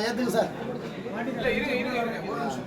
ஏத்துக்கு sir. இருங்க இருங்க. ஒரு நிமிஷம்.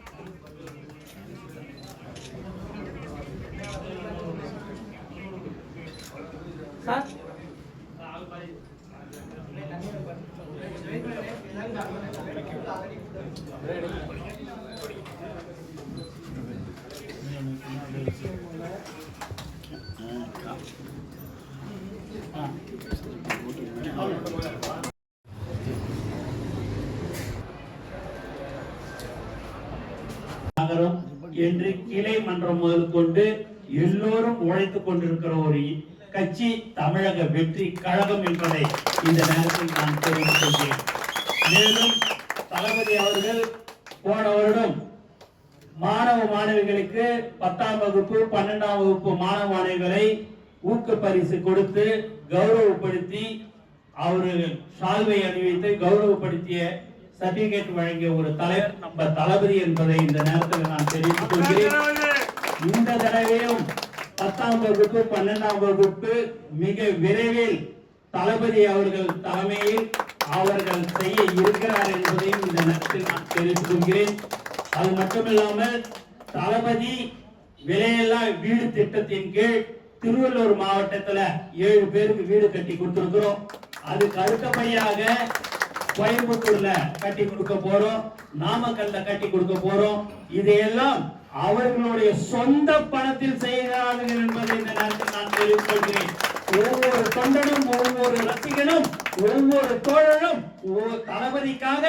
என்று கிளை மன்றம் முதல் கொண்டு எல்லோரும் உழைத்துக் கொண்டிருக்கிற ஒரு கட்சி தமிழக வெற்றி கழகம் என்பதை இந்த நேரத்தில் நான் தெரிவித்துள்ளேன் மேலும் தளபதி அவர்கள் பத்தாம் வகுப்பு பன்னெண்டாம் வகுப்பு மாணவ மாணவிகளை ஊக்க பரிசு கொடுத்து கௌரவப்படுத்தி அவர்கள் சால்வை அணிவித்து கௌரவப்படுத்திய சர்டிபிகேட் வழங்கிய ஒரு தலைவர் நம்ம தளபதி என்பதை இந்த நேரத்தில் நான் தெரிவித்துக் கொள்கிறேன். இந்த தடவையும் பத்தாம் வகுப்பு பன்னெண்டாம் வகுப்பு மிக விரைவில் தளபதி அவர்கள் தலைமையில் அவர்கள் செய்ய இருக்கிறார் என்பதையும் இந்த நேரத்தில் நான் தெரிவித்துக் கொள்கிறேன். அது மட்டுமில்லாமல் தளபதி விலையெல்லாம் வீடு திட்டத்தின் கீழ் திருவள்ளூர் மாவட்டத்துல ஏழு பேருக்கு வீடு கட்டி கொடுத்திருக்கிறோம். அதுக்கு அடுத்தபடியாக கோயம்புத்தூர்ல கட்டி கொடுக்க போறோம். நாமக்கல்ல கட்டி கொடுக்க போறோம். இதையெல்லாம் அவர்களுடைய சொந்த பணத்தில் செய்கிறார்கள் என்பதை இந்த நேரத்தில் நான் தெரிவித்துக் கொள்கிறேன். ஒவ்வொரு தொண்டனும் ஒவ்வொரு ரசிகனும் ஒவ்வொரு தோழனும் ஒவ்வொரு தளபதிக்காக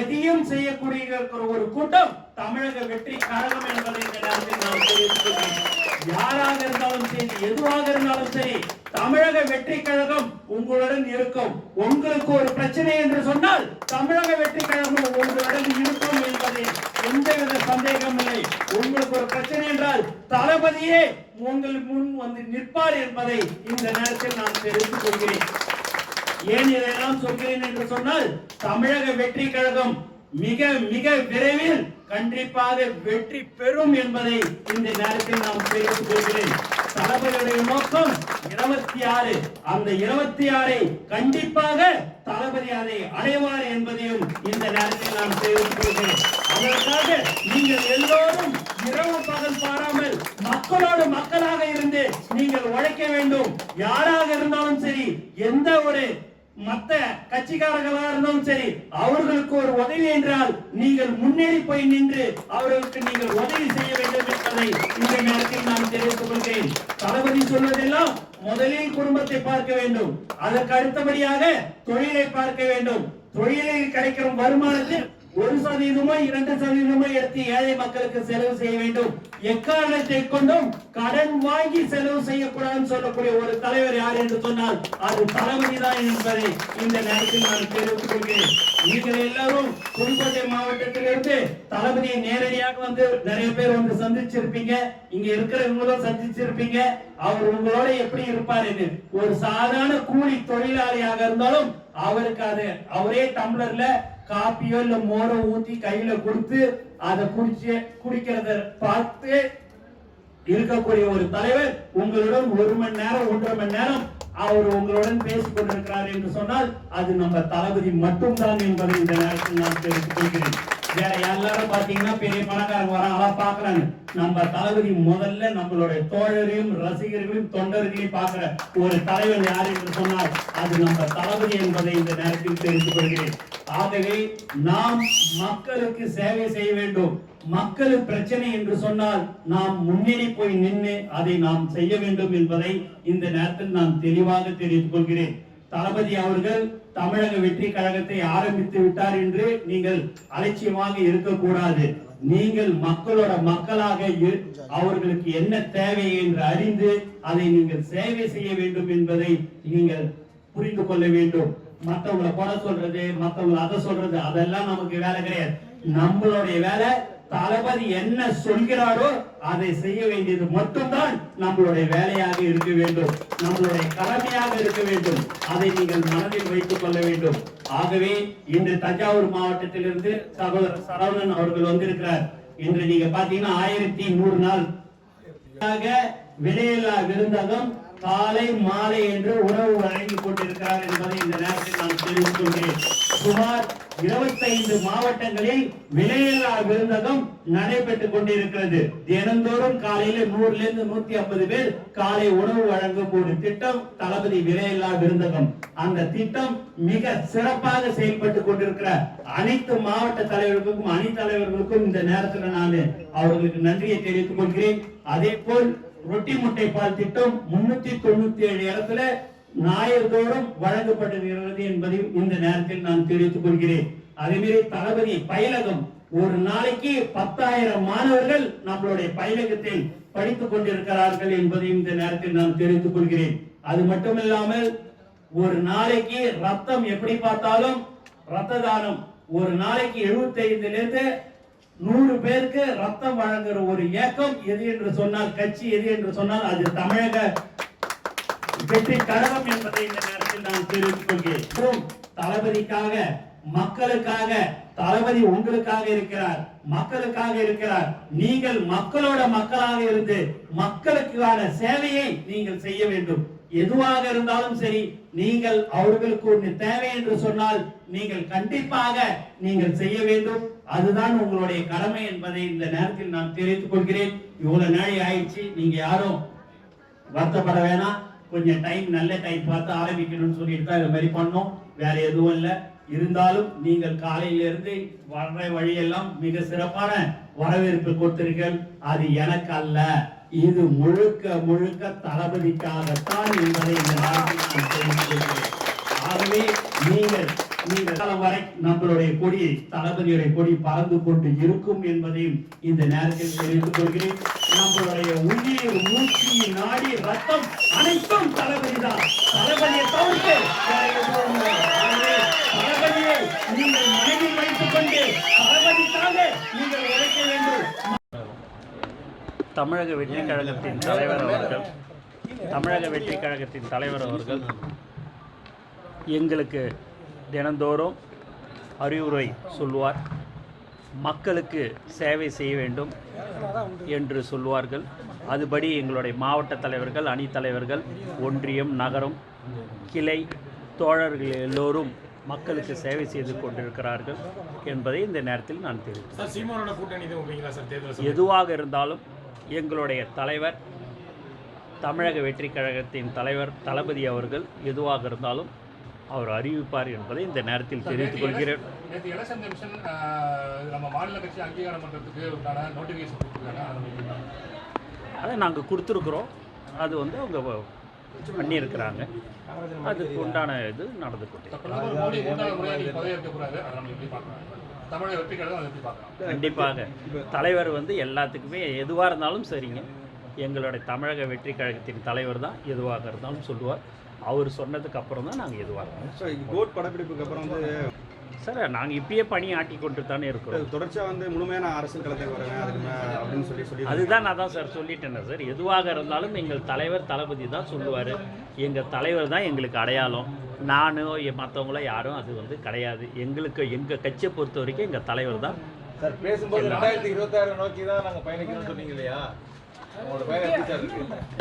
எதையும் செய்யக்கூடிய இருக்கிற ஒரு கூட்டம் தமிழக வெற்றி கழகம் என்பதை இந்த நேரத்தில் நான் தெரிவித்துக் கொள்கிறேன். யாராக இருந்தாலும் சரி எதுவாக இருந்தாலும் சரி தமிழக வெற்றி கழகம் உங்களுடன் இருக்கும். உங்களுக்கு ஒரு பிரச்சனை என்று சொன்னால் தமிழக வெற்றி கழகம் உங்களுடன் இருக்கும் என்பதில் எந்தவித சந்தேகம் இல்லை. உங்களுக்கு ஒரு பிரச்சனை என்றால் தளபதியே உங்கள் முன் வந்து நிற்பார் என்பதை இந்த நேரத்தில் நான் தெரிந்து கொள்கிறேன். ஏன் இதையெல்லாம் சொல்கிறேன் என்று சொன்னால் தமிழக வெற்றி கழகம் மிக மிக விரைவில் கண்டிப்பாக வெற்றி பெறும் என்பதை இந்த நேரத்தில் நாம் தெரிவித்துக் கொள்கிறேன். தளபதியுடைய நோக்கம் இருபத்தி ஆறு. அந்த இருபத்தி ஆறை கண்டிப்பாக தளபதி அதை அடைவார் என்பதையும் இந்த நேரத்தில் நான் தெரிவித்துக் கொள்கிறேன். அதற்காக நீங்கள் எல்லோரும் இரவு பகல் பாராமல் மக்களோடு மக்களாக இருந்து நீங்கள் உழைக்க வேண்டும். யாராக இருந்தாலும் சரி எந்த ஒரு மத்த கட்சிக்காரர்களா இருந்தாலும் சரி அவர்களுக்கு ஒரு உதவி என்றால் நீங்கள் முன்னேறி போய் நின்று அவர்களுக்கு நீங்கள் உதவி செய்ய வேண்டும் என்பதை இந்த நேரத்தில் நான் தெரிவித்துக் கொள்கிறேன். தளபதி சொல்வதெல்லாம் முதலில் குடும்பத்தை பார்க்க வேண்டும். அதற்கு அடுத்தபடியாக தொழிலை பார்க்க வேண்டும். தொழிலில் கிடைக்கிற வருமானத்தில் ஒரு சதவீதமோ இரண்டு சதவீதமோ எடுத்து ஏழை மக்களுக்கு செலவு செய்ய வேண்டும். எக்காரணத்தை கொண்டும் கடன் வாங்கி செலவு செய்யக்கூடாதுன்னு சொல்லக்கூடிய ஒரு தலைவர் யார் என்று சொன்னால் அது தளபதி தான் என்பதை இந்த நேரத்தில் நான் தெரிவித்துக் கொள்கிறேன். நீங்கள் எல்லாரும் புதுக்கோட்டை மாவட்டத்திலிருந்து தளபதியை நேரடியாக வந்து நிறைய பேர் வந்து சந்திச்சிருப்பீங்க. இங்க இருக்கிறவங்களும் சந்திச்சிருப்பீங்க. அவர் உங்களோட எப்படி இருப்பாருன்னு ஒரு சாதாரண கூலி தொழிலாளியாக இருந்தாலும் அவருக்கு அது அவரே டம்ளர்ல காப்பியோ இல்ல மோரோ ஊத்தி கையில கொடுத்து அதை குடிச்சு குடிக்கிறத பார்த்து இருக்கக்கூடிய ஒரு தலைவர் உங்களுடன் ஒரு மணி நேரம் ஒன்றரை மணி நேரம் அவர் உங்களுடன் பேசிக் கொண்டிருக்கிறார் என்று சொன்னால் அது நம்ம தளபதி மட்டும்தான் என்பதை இந்த நேரத்தில் நான் தெரிவித்துக் கொள்கிறேன். வேற எல்லாரும் பாத்தீங்கன்னா பெரிய பணக்காரங்க வராங்களா பாக்குறாங்க நம்ம தளபதி முதல்ல நம்மளுடைய தோழரையும் ரசிகர்களையும் தொண்டர்களையும் பாக்குற ஒரு தலைவர் யார் என்று சொன்னால் அது நம்ம தளபதி என்பதை இந்த நேரத்தில் தெரிந்து கொள்கிறேன். ஆகவே நாம் மக்களுக்கு சேவை செய்ய வேண்டும். மக்கள் பிரச்சனை என்று சொன்னால் நாம் முன்னேறி போய் நின்று அதை நாம் செய்ய வேண்டும் என்பதை இந்த நேரத்தில் நான் தெளிவாக தெரிவித்துக் கொள்கிறேன். தளபதி அவர்கள் தமிழக வெற்றி கழகத்தை ஆரம்பித்து விட்டார் என்று நீங்கள் அலட்சியமாக இருக்கக்கூடாது. நீங்கள் மக்களோட மக்களாக இரு- அவர்களுக்கு என்ன தேவை என்று அறிந்து அதை நீங்கள் சேவை செய்ய வேண்டும் என்பதை நீங்கள் புரிந்து கொள்ள வேண்டும். மற்றவங்களை கொலை சொல்றது மற்றவங்களை அதை சொல்றது அதெல்லாம் நமக்கு வேலை கிடையாது. நம்மளுடைய வேலை தளபதி என்ன சொல்கிறாரோ அதை செய்ய வேண்டியது மட்டும்தான் நம்மளுடைய வேலையாக இருக்க வேண்டும். நம்மளுடைய கடமையாக இருக்க வேண்டும். அதை நீங்கள் மனதில் வைத்துக் கொள்ள வேண்டும். ஆகவே இன்று தஞ்சாவூர் மாவட்டத்திலிருந்து சகோதரர் சரவணன் அவர்கள் வந்திருக்கிறார். இன்று நீங்க பாத்தீங்கன்னா ஆயிரத்தி நூறு நாள். ஆக விலையில்லா விருந்தகம் காலை மாலை என்று உணவு வழங்கி கொண்டிருக்கிறார் என்பதை இந்த நேரத்தில் நான் தெரிவித்துள்ளேன் சுமார் 25 மாவட்டங்களில் விலையில்லா விருந்தகம் நடைபெற்றுக் கொண்டிருக்கிறது. தினந்தோறும் காலையில நூறுல இருந்து நூத்தி ஐம்பது பேர் காலை உணவு வழங்கும் ஒரு திட்டம் தளபதி விலையில்லா விருந்தகம். அந்த திட்டம் மிக சிறப்பாக செயல்பட்டு கொண்டிருக்கிற அனைத்து மாவட்ட தலைவர்களுக்கும் அணி தலைவர்களுக்கும் இந்த நேரத்தில் நான் அவர்களுக்கு நன்றியை தெரிவித்துக் கொள்கிறேன். அதே போல் ரொட்டி முட்டை பால் திட்டம் முன்னூத்தி தொண்ணூத்தி ஏழு இடத்துல ஞாயிறுதோறும் வழங்கப்பட்டிருக்கிறது என்பதையும் இந்த நேரத்தில் நான் தெரிவித்துக் கொள்கிறேன். அதே மாதிரி தளபதி பயிலகம் ஒரு நாளைக்கு பத்தாயிரம் மாணவர்கள் நம்மளுடைய பயிலகத்தில் படித்துக் கொண்டிருக்கிறார்கள் என்பதையும் இந்த நேரத்தில் நான் தெரிவித்துக் கொள்கிறேன். அது மட்டுமில்லாமல் ஒரு நாளைக்கு ரத்தம் எப்படி பார்த்தாலும் ரத்த தானம். ஒரு நாளைக்கு 75 இருந்து நூறு பேருக்கு ரத்தம் வழங்குற ஒரு இயக்கம் எது என்று சொன்னால் கட்சி எது என்று சொன்னால் அது தமிழக வெற்றி கழகம் என்பதை இந்த நேரத்தில் நான் தெரிவித்துக் கொள்கிறேன் தளபதிக்காக மக்களுக்காக தளபதி உங்களுக்காக இருக்கிறார் மக்களுக்காக இருக்கிறார். நீங்கள் மக்களோட மக்களாக இருந்து மக்களுக்கான சேவையை நீங்கள் செய்ய வேண்டும். எதுவாக இருந்தாலும் சரி நீங்கள் அவர்களுக்கு ஒன்று தேவை என்று சொன்னால் நீங்கள் கண்டிப்பாக நீங்கள் செய்ய வேண்டும். அதுதான் உங்களுடைய கடமை என்பதை இந்த நேரத்தில் நான் தெரிவித்துக் கொள்கிறேன் இவ்வளவு நாளை ஆயிடுச்சு நீங்க யாரும் வருத்தப்பட வேணாம். கொஞ்சம் டைம் நல்ல டைம் பார்த்து ஆரம்பிக்கணும்னு சொல்லிட்டு தான் இது மாதிரி பண்ணோம். வேற எதுவும் இல்லை. இருந்தாலும் நீங்கள் காலையிலிருந்து வர்ற வழியெல்லாம் மிக சிறப்பான வரவேற்பு கொடுத்தீர்கள். அது எனக்கு அல்ல. இது முழுக்க முழுக்க தளபதிக்காகத்தான் என்பதை இந்த நேரத்தில் ஆகவே நீங்கள் நீங்கள் வரை நம்மளுடைய கொடி தளபதியுடைய கொடி பறந்து கொண்டு இருக்கும் என்பதையும் இந்த நேரத்தில் தெரிவித்துக் கொள்கிறேன். நம்மளுடைய உயிர் மூச்சு நாடி ரத்தம் அனைத்தும் தளபதி தான் தளபதியை தவிர்த்து தளபதியை நீங்கள் மனதில் வைத்துக் கொண்டு தளபதிக்காக நீங்கள் உழைக்க வேண்டும். தமிழக வெற்றி கழகத்தின் தலைவர் அவர்கள் தமிழக வெற்றி கழகத்தின் தலைவர் அவர்கள் எங்களுக்கு தினந்தோறும் அறிவுரை சொல்வார். மக்களுக்கு சேவை செய்ய வேண்டும் என்று சொல்வார்கள். அதுபடி எங்களுடைய மாவட்ட தலைவர்கள் அணி தலைவர்கள் ஒன்றியம் நகரம் கிளை தோழர்கள் எல்லோரும் மக்களுக்கு சேவை செய்து கொண்டிருக்கிறார்கள் என்பதை இந்த நேரத்தில் நான் தெரிவித்தேன் எதுவாக இருந்தாலும் எங்களுடைய தலைவர் தமிழக வெற்றி கழகத்தின் தலைவர் தளபதி அவர்கள் எதுவாக இருந்தாலும் அவர் அறிவிப்பார் என்பதை இந்த நேரத்தில் தெரிவித்துக் கொள்கிறேன். நேற்று எலெக்ஷன் கமிஷன் நம்ம மாநில கட்சி அங்கீகாரம் பண்ணுறதுக்கு உண்டான நோட்டிஃபிகேஷன் கொடுத்துருக்காங்க. அதை நாங்கள் கொடுத்துருக்குறோம். அது வந்து அவங்க பண்ணியிருக்கிறாங்க. அதுக்கு உண்டான இது நடந்து கொண்டு. கண்டிப்பாக. தலைவர் வந்து எல்லாத்துக்குமே எதுவாக இருந்தாலும் சரிங்க. எங்களுடைய தமிழக வெற்றி கழகத்தின் தலைவர் தான் எதுவாக இருந்தாலும் சொல்லுவார். அவர் சொன்னதுக்கு அப்புறம் தான் நாங்கள் எதுவாக ஸோ கோட் படப்பிடிப்புக்கு அப்புறம் வந்து சார் நாங்கள் இப்பயே பணி ஆட்டி கொண்டு தானே இருக்கிறோம். தொடர்ச்சியாக வந்து முழுமையான அரசியல் களத்துக்கு வருவேன் அதுக்கு அப்படின்னு சொல்லி சொல்லி அதுதான் நான் தான் சார் சொல்லிட்டேனே சார். எதுவாக இருந்தாலும் எங்கள் தலைவர் தளபதி தான் சொல்லுவார். எங்கள் தலைவர் தான் எங்களுக்கு அடையாளம். நானோ மற்றவங்களோ யாரும் அது வந்து கிடையாது. எங்களுக்கு எங்கள் கட்சியை பொறுத்த வரைக்கும் எங்கள் தலைவர் தான் சார் பேசும்போது ரெண்டாயிரத்தி இருபத்தாறு நோக்கி தான் நாங்க பயணிக்கணும்னு சொன்னீங்க இல்லையா? உங்களோட பயணம் எப்படி சார் இருக்கு?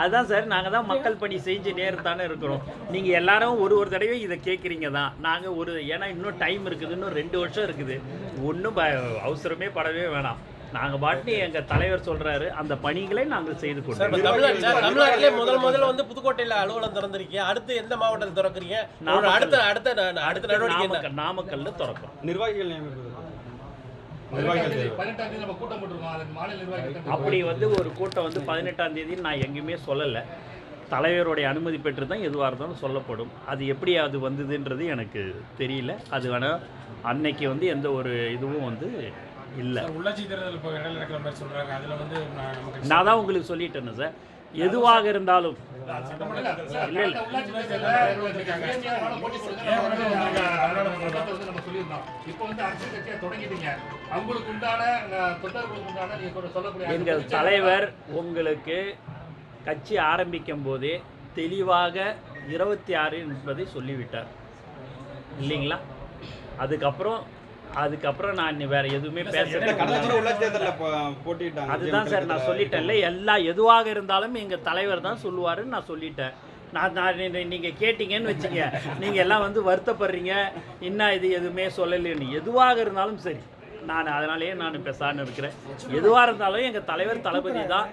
அதுதான் சார் நாங்கள் தான் மக்கள் பணி செஞ்சு தானே இருக்கிறோம். நீங்கள் எல்லாரும் ஒரு ஒரு தடவை இதை கேட்குறீங்க தான். நாங்கள் ஒரு ஏன்னா இன்னும் டைம் இருக்குது இன்னும் ரெண்டு வருஷம் இருக்குது. ஒன்றும் அவசரமே படவே வேணாம். நாங்கள் பாட்டு எங்கள் தலைவர் சொல்கிறாரு அந்த பணிகளை நாங்கள் செய்து சார், தமிழ்நாட்டிலே முதல் முதல்ல வந்து புதுக்கோட்டையில அலுவலகம் திறந்திருக்கீங்க. அடுத்து எந்த மாவட்டத்தில் திறக்கிறீங்க. அடுத்த அடுத்த அடுத்த நடவடிக்கை நாமக்கல்ல திறக்கிறோம். நிர்வாகிகள் அப்படி வந்து ஒரு கூட்டம் வந்து பதினெட்டாம் தேதி நான் எங்கேயுமே சொல்லலை. தலைவருடைய அனுமதி பெற்று தான் எதுவாக இருந்தாலும் சொல்லப்படும். அது எப்படி அது வந்ததுன்றது எனக்கு தெரியல. அது வேணால் அன்னைக்கு வந்து எந்த ஒரு இதுவும் வந்து இல்லை. உள்ளாட்சி தேர்தல் இப்போ இடையில இருக்கிற மாதிரி சொல்றாங்க. அதுல வந்து நான் தான் உங்களுக்கு சொல்லிட்டேன்னு சார். எதுவாக இருந்தாலும் எங்கள் தலைவர் உங்களுக்கு கட்சி ஆரம்பிக்கும் போதே தெளிவாக இருபத்தி ஆறு என்பதை சொல்லிவிட்டார். இல்லைங்களா? அதுக்கப்புறம் அதுக்கப்புறம் நான் வேற எதுவுமே பேச கடந்த முறை உள்ளாட்சி தேர்தலில் போட்டிட்டாங்க அதுதான் சார் நான் சொல்லிட்டேன்ல எல்லா எதுவாக இருந்தாலும் எங்கள் தலைவர் தான் சொல்லுவாருன்னு நான் சொல்லிட்டேன். நான் நான் நீ- நீங்க கேட்டீங்கன்னு வச்சுங்க. நீங்க எல்லாம் வந்து வருத்தப்படுறீங்க. இன்னும் இது எதுவுமே சொல்லலைன்னு எதுவாக இருந்தாலும் சரி. நான் அதனாலேயே நான் பேசான்னு இருக்கிறேன். எதுவாக இருந்தாலும் எங்கள் தலைவர் தளபதி தான்.